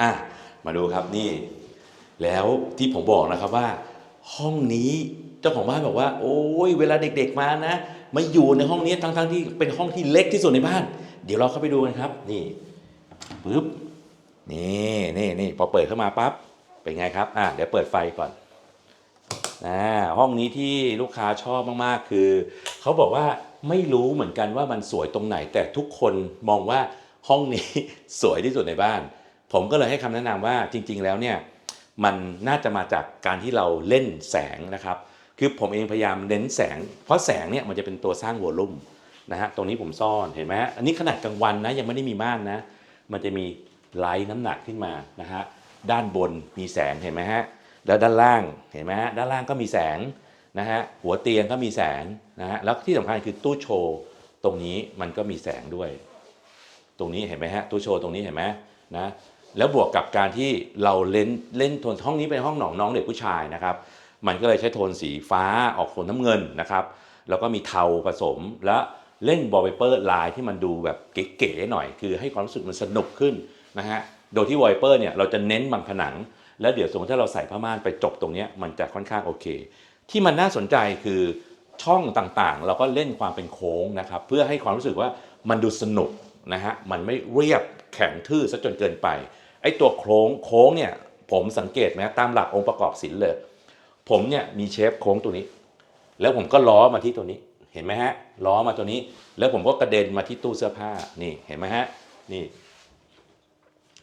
อะมาดูครับนี่ แล้วที่ผมบอกนะครับว่า ห้องนี้เจ้าของบ้านบอกว่า โอ้ยเวลาเด็กๆมานะมาอยู่ในห้องนี้ทั้งๆที่เป็นห้องที่เล็กที่สุดในบ้าน เดี๋ยวเราเข้าไปดูกันครับ นี่ปึ๊บนี่นี่นี่พอเปิดเข้ามาปั๊บเป็นไงครับอะเดี๋ยวเปิดไฟก่อนอ่าห้องนี้ที่ลูกค้าชอบมากๆคือเขาบอกว่าไม่รู้เหมือนกันว่ามันสวยตรงไหน แต่ทุกคนมองว่าห้องนี้สวยที่สุดในบ้าน ผมก็เลยให้คำแนะนำว่าจริง ๆ แล้วเนี่ยมันน่าจะมาจากการที่เราเล่นแสงนะครับ คือผมเองพยายามเน้นแสง เพราะแสงเนี่ยมันจะเป็นตัวสร้างวอลลุ่มนะฮะตรงนี้ผมซ่อนเห็นไหมฮะอันนี้ขนาดกลางวันนะยังไม่ได้มีม่านนะ มันจะมีไลท์น้ำหนักขึ้นมานะฮะด้านบนมีแสงเห็นไหมฮะแล้วด้านล่างเห็นไหมฮะด้านล่างก็มีแสงนะฮะหัวเตียงก็มีแสงนะฮะแล้วที่สำคัญคือตู้โชว์ตรงนี้มันก็มีแสงด้วย ตรงนี้เห็นไหมฮะตู้โชว์ตรงนี้เห็นไหมนะ แล้วบวกกับการที่เราเล่นเล่นโทนห้องนี้เป็นห้องหนองน้องเด็กผู้ชายนะครับ มันก็เลยใช้โทนสีฟ้าออกโทนน้ำเงินนะครับ แล้วก็มีเทาผสมและเล่นบอลเปเปอร์ลายที่มันดูแบบเก๋ๆหน่อย คือให้ความรู้สึกมันสนุกขึ้นนะฮะ โดยที่วอลเปเปอร์เนี่ยเราจะเน้นบางผนัง แล้วเดี๋ยวสมมติถ้าเราใส่ผ้าม่านไปจบตรงนี้มันจะค่อนข้างโอเค ที่มันน่าสนใจคือช่องต่างๆ เราก็เล่นความเป็นโค้งนะครับ เพื่อให้ความรู้สึกว่ามันดูสนุกนะฮะ มันไม่เรียบแข็งทื่อซะจนเกินไป ไอ้ตัวโค้งโค้งเนี่ยผมสังเกตไหมตามหลักองค์ประกอบศิลป์เลย ผมเนี่ยมีเชฟโค้งตัวนี้ แล้วผมก็ล้อมาที่ตัวนี้เห็นไหมฮะล้อมาตัวนี้ แล้วผมก็กระเด็นมาที่ตู้เสื้อผ้านี่เห็นไหมฮะนี่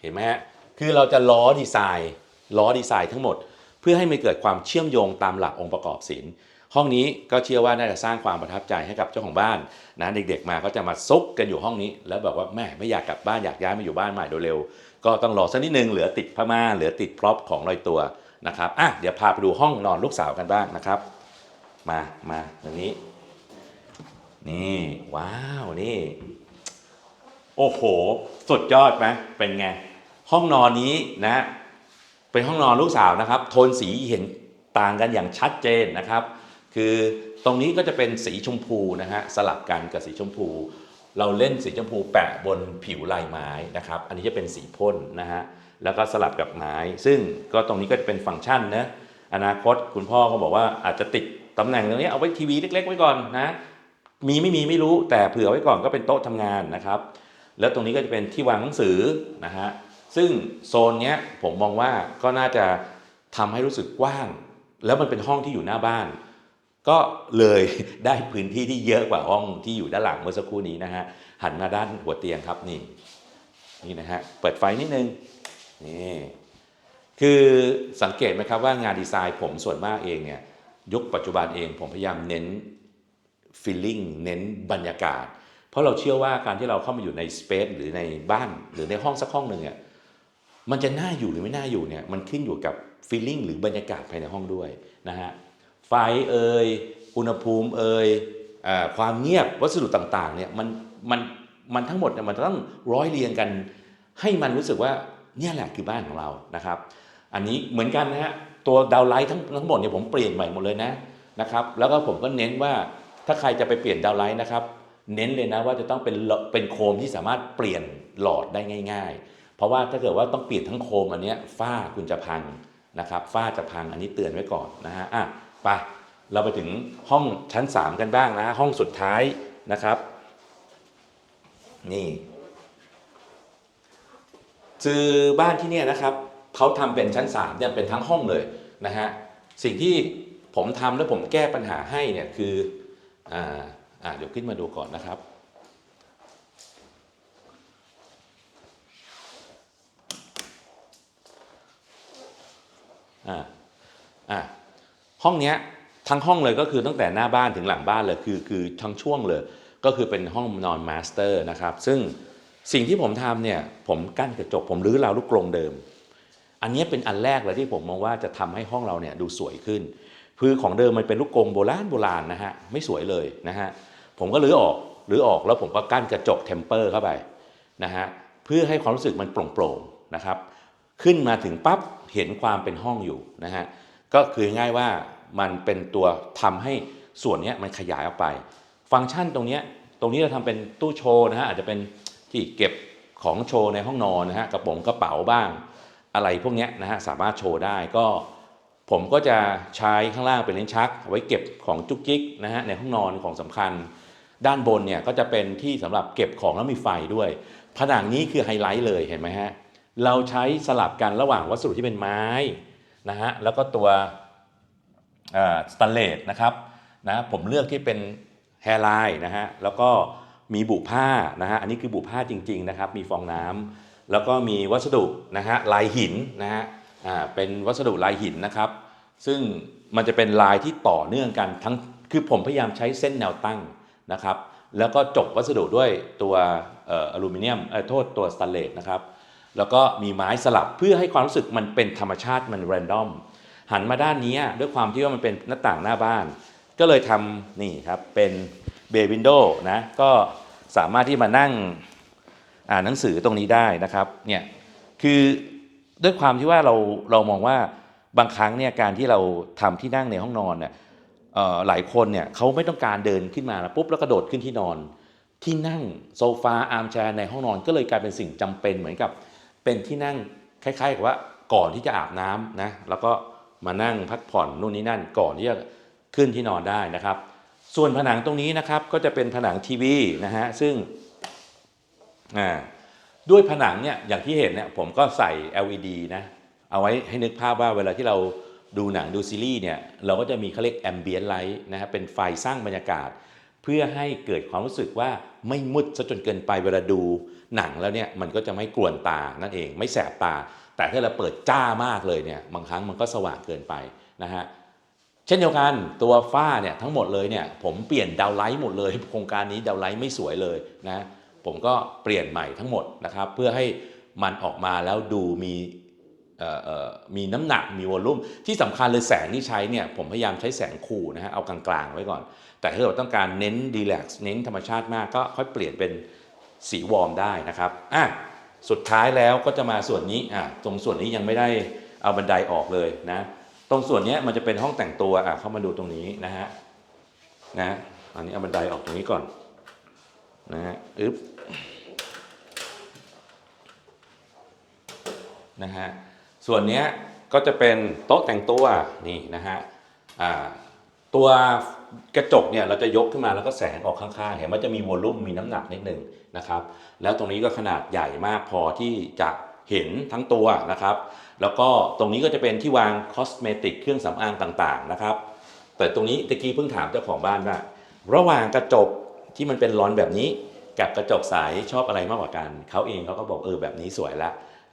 เห็นไหมฮะคือเราจะล้อดีไซน์ล้อดีไซน์ทั้งหมด เพื่อให้มันเกิดความเชื่อมโยงตามหลักองค์ประกอบศิลป์ ห้องนี้ก็เชื่อว่าน่าจะสร้างความประทับใจให้กับเจ้าของบ้านนะเด็กๆมาก็จะมาซุกกันอยู่ห้องนี้ แล้วแบบว่าแม่ไม่อยากกลับบ้านอยากย้ายมาอยู่บ้านใหม่โดยเร็ว ก็ต้องรอสักนิดนึงเหลือติดผ้าม่าเหลือติดพร็อพของลอยตัวนะครับอะเดี๋ยวพาไปดูห้องนอนลูกสาวกันบ้างนะครับ มามาตรงนี้ นี่ว้าวนี่ โอ้โหสุดยอดไหมเป็นไง ห้องนอนนี้นะ เป็นห้องนอนลูกสาวนะครับ โทนสีเห็นต่างกันอย่างชัดเจนนะครับ คือตรงนี้ก็จะเป็นสีชมพูนะฮะสลับกันกับสีชมพู เราเล่นสีชมพูแปะบนผิวลายไม้นะครับ อันนี้จะเป็นสีพ่นนะฮะแล้วก็สลับกับไม้ ซึ่งก็ตรงนี้ก็จะเป็นฟังก์ชันนะอนาคตคุณพ่อก็บอกว่าอาจจะติดตำแหน่งตรงนี้เอาไว้ทีวีเล็ก ๆ ไว้ก่อนนะมีไม่มีไม่รู้แต่เผื่อไว้ก่อนก็เป็นโต๊ะทำงานนะครับ แล้วตรงนี้ก็จะเป็นที่วางหนังสือนะฮะซึ่งโซนเนี้ยผมมองว่าก็น่าจะทำให้รู้สึกกว้าง แล้วมันเป็นห้องที่อยู่หน้าบ้าน ก็เลยได้พื้นที่ที่เยอะกว่าห้องที่อยู่ด้านหลังเมื่อสักครู่นี้นะฮะหันมาด้านหัวเตียงครับนี่นี่นะฮะเปิดไฟนิดนึงนี่คือสังเกตไหมครับว่างานดีไซน์ผมส่วนมากเองเนี่ยยุคปัจจุบันเองผมพยายามเน้น feeling เน้นบรรยากาศ เพราะเราเชื่อว่าการที่เราเข้ามาอยู่ในสเปซหรือในบ้านหรือในห้องสักห้องหนึ่งเนี่ยมันจะน่าอยู่หรือไม่น่าอยู่เนี่ยมันขึ้นอยู่กับ feeling หรือบรรยากาศภายในห้องด้วยนะฮะ ไฟเอ่ยอุณหภูมิเอ่ยอความเงียบวัสดุต่างๆเนี่ยมันมันมันทั้งหมดเนี่ยมันต้องร้อยเรียงกัน ให้มันรู้สึกว่าเนี่ยแหละคือบ้านของเรานะครับ อันนี้เหมือนกันนะฮะตัวดาวไลท์ทั้งทั้งหมดเนี่ยผมเปลี่ยนใหม่หมดเลยนะนะครับแล้วก็ผมก็เน้นว่าถ้าใครจะไปเปลี่ยนดาวไลท์นะครับ เน้นเลยนะว่าจะต้องเป็นเป็นโคมที่สามารถเปลี่ยนหลอดได้ง่าย ๆ เพราะว่าถ้าเกิดว่าต้องเปลี่ยนทั้งโคมอันเนี้ยฝ้าคุณจะพังนะครับฝ้าจะพังอันนี้เตือนไว้ก่อนนะฮะอะ ไปเราไปถึงห้องชั้น 3 กันบ้างนะ ห้องสุดท้ายนะครับ นี่คือบ้านที่เนี่ยนะครับเขาทำเป็นชั้น3เนี่ยเป็นทั้งห้องเลยนะฮะสิ่งที่ผมทำแล้วผมแก้ปัญหาให้เนี่ยคืออ่าอ่าเดี๋ยวขึ้นมาดูก่อนนะครับอ่าอ่า ห้องเนี้ยทั้งห้องเลยก็คือตั้งแต่หน้าบ้านถึงหลังบ้านเลยคือคือทั้งช่วงเลย ก็คือเป็นห้องนอนมาสเตอร์นะครับซึ่งสิ่งที่ผมทำเนี่ยผมกั้นกระจกผมรื้อราวลูกกรงเดิม อันนี้เป็นอันแรกเลยที่ผมมองว่าจะทำให้ห้องเราเนี่ยดูสวยขึ้นคือของเดิมมันเป็นลูกกรงโบราณโบราณนะฮะไม่สวยเลยนะฮะผมก็รื้อออกรื้อออกแล้วผมก็กั้นกระจกเทมเปอร์เข้าไปนะฮะเพื่อให้ความรู้สึกมันโปร่งๆนะครับ ขึ้นมาถึงปั๊บเห็นความเป็นห้องอยู่นะฮะก็คือง่ายว่า มันเป็นตัวทำให้ส่วนนี้มันขยายออกไป ฟังก์ชันตรงนี้ตรงนี้เราทำเป็นตู้โชว์นะฮะอาจจะเป็นที่เก็บของโชว์ในห้องนอนนะฮะกระป๋องกระเป๋าบ้าง อะไรพวกนี้นะฮะสามารถโชว์ได้ก็ ผมก็จะใช้ข้างล่างเป็นลิ้นชัก ไว้เก็บของจุกจิกนะฮะในห้องนอนของสำคัญ ด้านบนเนี่ยก็จะเป็นที่สำหรับเก็บของแล้วมีไฟด้วย ผนังนี้คือไฮไลท์เลยเห็นไหมฮะเราใช้สลับกันระหว่างวัสดุที่เป็นไม้นะฮะแล้วก็ตัว สแตนเลสนะครับนะผมเลือกที่เป็นแฮร์ไลน์นะฮะแล้วก็มีบุผ้านะฮะอันนี้คือบุผ้าจริงๆนะครับมีฟองน้ำแล้วก็มีวัสดุนะฮะลายหินนะฮะอ่าเป็นวัสดุลายหินนะครับ ซึ่งมันจะเป็นลายที่ต่อเนื่องกันทั้งคือผมพยายามใช้เส้นแนวตั้งนะครับแล้วก็จบวัสดุด้วยตัวอลูมิเนียมเออโทษตัวสแตนเลสนะครับแล้วก็มีไม้สลับเพื่อให้ความรู้สึกมันเป็นธรรมชาติมันแรนดอม หันมาด้านนี้ด้วยความที่ว่ามันเป็นหน้าต่างหน้าบ้าน ก็เลยทำนี่ครับเป็นเบย์วินโดว์นะก็สามารถที่มานั่งอ่านหนังสือตรงนี้ได้นะครับเนี่ยคือด้วยความที่ว่าเราเรามองว่าบางครั้งเนี่ยการที่เราทำที่นั่งในห้องนอนเนี่ยหลายคนเนี่ยเขาไม่ต้องการเดินขึ้นมาแล้วปุ๊บแล้วกระโดดขึ้นที่นอน ที่นั่งโซฟาอาร์มแชร์ในห้องนอนก็เลยกลายเป็นสิ่งจำเป็นเหมือนกับเป็นที่นั่งคล้ายๆกับว่าก่อนที่จะอาบน้ำนะแล้วก็ มานั่งพักผ่อนนู่นนี่นั่นก่อนที่จะขึ้นที่นอนได้นะครับ ส่วนผนังตรงนี้นะครับก็จะเป็นผนังทีวีนะฮะซึ่งด้วยผนังเนี่ยอย่างที่เห็นเนี่ยผมก็ใส่ LED นะเอาไว้ให้นึกภาพว่าเวลาที่เราดูหนังดูซีรีส์เนี่ยเราก็จะมีเขาเรียก ambient light นะฮะเป็นไฟสร้างบรรยากาศ เพื่อให้เกิดความรู้สึกว่าไม่มืดซะจนเกินไปเวลาดูหนังแล้วเนี่ยมันก็จะไม่กวนตานั่นเอง ไม่แสบตา แต่ถ้าเราเปิดจ้ามากเลยเนี่ยบางครั้งมันก็สว่างเกินไปนะฮะเช่นเดียวกันตัวฝ้าเนี่ยทั้งหมดเลยเนี่ยผมเปลี่ยนดาวไลท์หมดเลย โครงการนี้ดาวไลท์ไม่สวยเลยนะผมก็เปลี่ยนใหม่ทั้งหมดนะครับเพื่อให้มันออกมาแล้วดูมีมีน้ำหนักมีวอลลุ่มที่สำคัญเลยแสงที่ใช้เนี่ยผมพยายามใช้แสงคู่นะฮะเอากลางๆไว้ก่อน แต่ถ้าเราต้องการเน้นดีแลกซ์เน้นธรรมชาติมากก็ค่อยเปลี่ยนเป็นสีวอร์มได้นะครับอะ สุดท้ายแล้วก็จะมาส่วนนี้อะตรงส่วนนี้ยังไม่ได้เอาบันไดออกเลยนะ ตรงส่วนนี้มันจะเป็นห้องแต่งตัวอะเข้ามาดูตรงนี้นะฮะนะอันนี้เอาบันไดออกตรงนี้ก่อนนะฮะอึ๊บนะฮะส่วนนี้ก็จะเป็นโต๊ะแต่งตัวนี่นะฮะอ่าตัว กระจกเนี่ยเราจะยกขึ้นมาแล้วก็แสงออกข้างๆ เห็นว่าจะมีวอลลุ่มมีน้ำหนักนิดหนึ่งนะครับ แล้วตรงนี้ก็ขนาดใหญ่มากพอที่จะเห็นทั้งตัวนะครับ แล้วก็ตรงนี้ก็จะเป็นที่วางคอสเมติกเครื่องสำอางต่างๆนะครับ แต่ตรงนี้ตะกี้เพิ่งถามเจ้าของบ้านว่า ระหว่างกระจกที่มันเป็นร้อนแบบนี้กับกระจกใสชอบอะไรมากกว่ากัน เขาเองเขาก็บอกเออแบบนี้สวยละ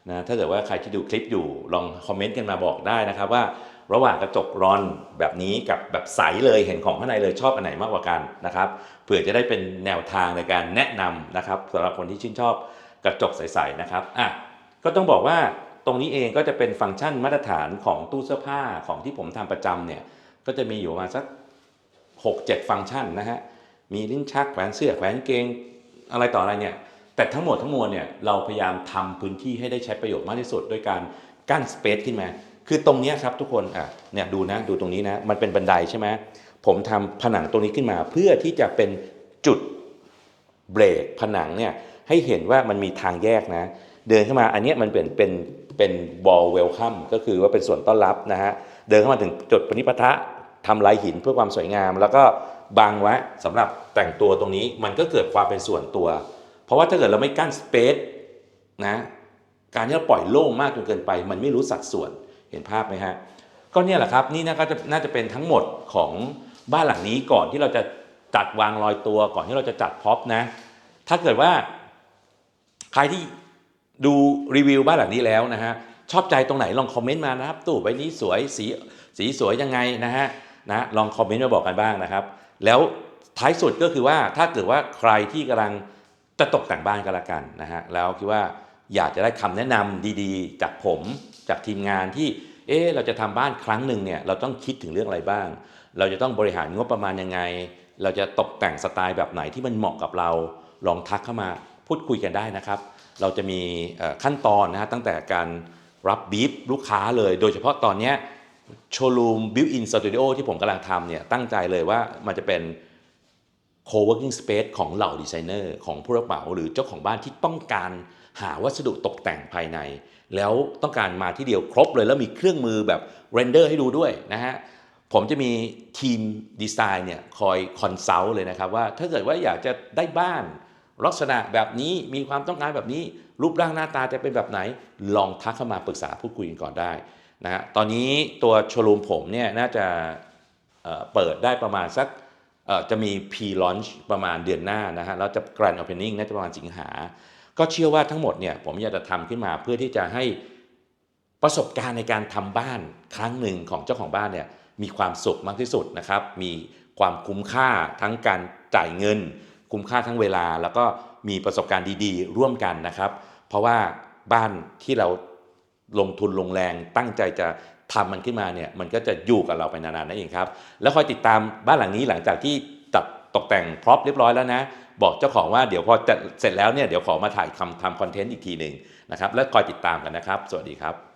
นะถ้าเกิดว่าใครที่ดูคลิปอยู่ลองคอมเมนต์กันมาบอกได้นะครับว่าระหว่างกระจกรอนแบบนี้กับแบบใสเลยเห็นของข้างในเลยชอบอันไหนมากกว่ากันนะครับเผื่อจะได้เป็นแนวทางในการแนะนำนะครับสำหรับคนที่ชื่นชอบกระจกใสๆนะครับอะก็ต้องบอกว่าตรงนี้เองก็จะเป็นฟังก์ชันมาตรฐานของตู้เสื้อผ้าของที่ผมทำประจำเนี่ยก็จะมีอยู่ประมาณสัก 6-7 ฟังก์ชันนะฮะมีลิ้นชักแขวนเสื้อแขวนเกงอะไรต่ออะไรเนี่ยแต่ทั้งหมดทั้งมวลเนี่ยเราพยายามทำพื้นที่ให้ได้ใช้ประโยชน์มากที่สุด ด้วยการกั้นสเปซขึ้นมา คือตรงนี้ครับทุกคนอะเนี่ยดูนะดูตรงนี้นะ มันเป็นบันไดใช่ไหมผมทำผนังตรงนี้ขึ้นมา เพื่อที่จะเป็นจุดเบรกผนังเนี่ยให้เห็นว่ามันมีทางแยกนะ เดินเข้ามาอันนี้มันเป็นเป็นเป็นบอลเวลคัมก็คือว่าเป็นส่วนต้อนรับนะฮะเดินเข้ามาถึงจุดปณิปะทะทำลายหินเพื่อความสวยงาม แล้วก็บังไว้สำหรับแต่งตัวตรงนี้มันก็เกิดความเป็นส่วนตัว เพราะว่าถ้าเกิดเราไม่กั้นสเปซนะการที่เราปล่อยโล่งมากจนเกินไป มันไม่รู้สัดส่วน เห็นภาพไหมฮะก็เนี่ยแหละครับนี่นะก็จะน่าจะเป็นทั้งหมดของบ้านหลังนี้ก่อนที่เราจะจัดวางรอยตัวก่อนที่เราจะจัดพ็อปนะ ถ้าเกิดว่า ใครที่ดูรีวิวบ้านหลังนี้แล้วนะฮะชอบใจตรงไหนลองคอมเมนต์มานะครับ ตู้ใบนี้สวยสีสีสวยยังไงนะฮะนะลองคอมเมนต์มาบอกกันบ้างนะครับ แล้วท้ายสุดก็คือว่าถ้าเกิดว่าใครที่กำลังจะตกแต่งบ้านก็แล้วกันนะฮะแล้วคิดว่า อยากจะได้คำแนะนำดีๆ จากผมจากทีมงานที่เอ๊เราจะทำบ้านครั้งหนึ่งเนี่ยเราต้องคิดถึงเรื่องอะไรบ้าง เราจะต้องบริหารงบประมาณยังไง เราจะตกแต่งสไตล์แบบไหนที่มันเหมาะกับเราลองทักเข้ามาพูดคุยกันได้นะครับ เราจะมีขั้นตอนนะฮะตั้งแต่การรับบีฟลูกค้าเลย โดยเฉพาะตอนเนี้โชว์รูมบิวอินสตูดิโอที่ผมกำลังทำเนี่ยตั้งใจเลยว่ามันจะเป็น co-working space ของเหล่าดีไซเนอร์ของผู้รับเหมาหรือเจ้าของบ้านที่ต้องการ หาวัสดุตกแต่งภายใน แล้วต้องการมาที่เดียวครบเลยแล้วมีเครื่องมือแบบเรนเดอร์ให้ดูด้วยนะฮะผมจะมีทีมดีไซน์เนี่ยคอยคอนซัลท์เลยนะครับว่าถ้าเกิดว่าอยากจะได้บ้านลักษณะแบบนี้มีความต้องการแบบนี้ รูปร่างหน้าตาจะเป็นแบบไหน ลองทักเข้ามาปรึกษาพูดคุยกันก่อนได้นะฮะตอนนี้ตัวโชว์รูมผมเนี่ยน่าจะเเปิดได้ประมาณสักจะมี P-launch ประมาณเดือนหน้านะฮะแล้วจะ Grand Opening น่าจะประมาณสิงหา ก็เชื่อว่าทั้งหมดเนี่ยผมอยากจะทำขึ้นมาเพื่อที่จะให้ประสบการณ์ในการทำบ้านครั้งหนึ่งของเจ้าของบ้านเนี่ยมีความสุขมากที่สุดนะครับ มีความคุ้มค่าทั้งการจ่ายเงิน คุ้มค่าทั้งเวลา แล้วก็มีประสบการณ์ดีๆ ร่วมกันนะครับ เพราะว่าบ้านที่เราลงทุนลงแรงตั้งใจจะทำมันขึ้นมาเนี่ยมันก็จะอยู่กับเราไปนานๆนั่นเองครับ แล้วคอยติดตามบ้านหลังนี้หลังจากที่ตัดตกแต่งพร็อพเรียบร้อยแล้วนะ บอกเจ้าของว่าเดี๋ยวพอจะเสร็จแล้วเนี่ยเดี๋ยวขอมาถ่ายทำทำคอนเทนต์อีกทีหนึ่งนะครับ แล้วคอยติดตามกันนะครับ สวัสดีครับ